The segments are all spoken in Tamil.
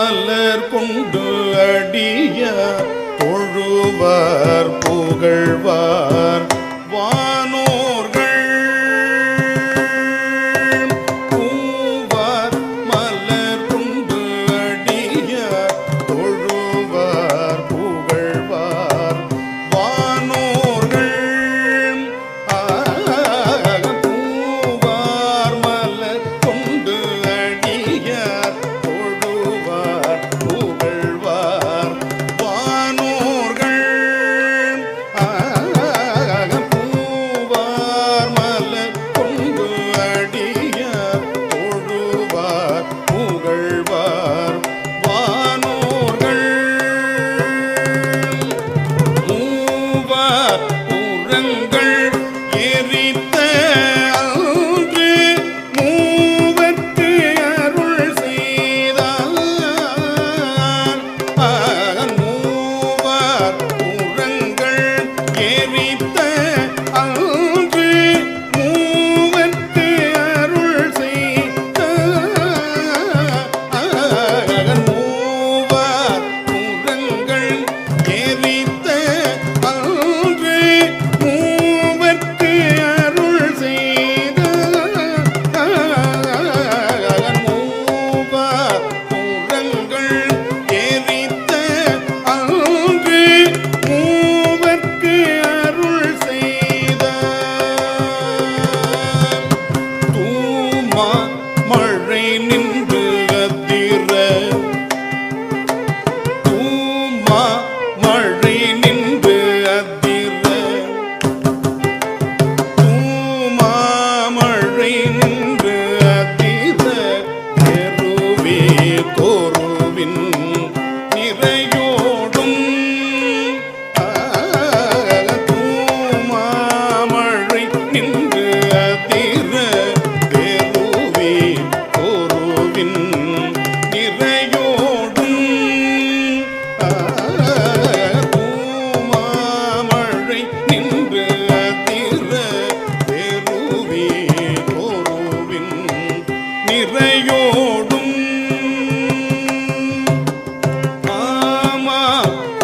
மலர் கொண்டு அடிய தொழுவார் புகழ்வார்.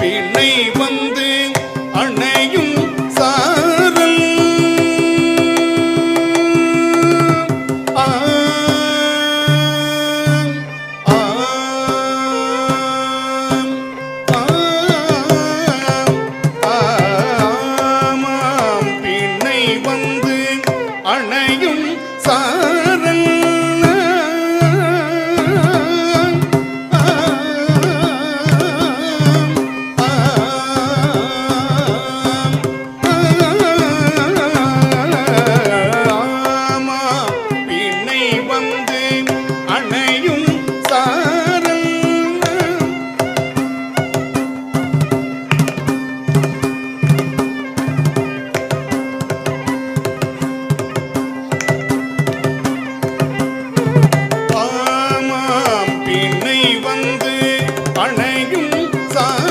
பிணை 云散。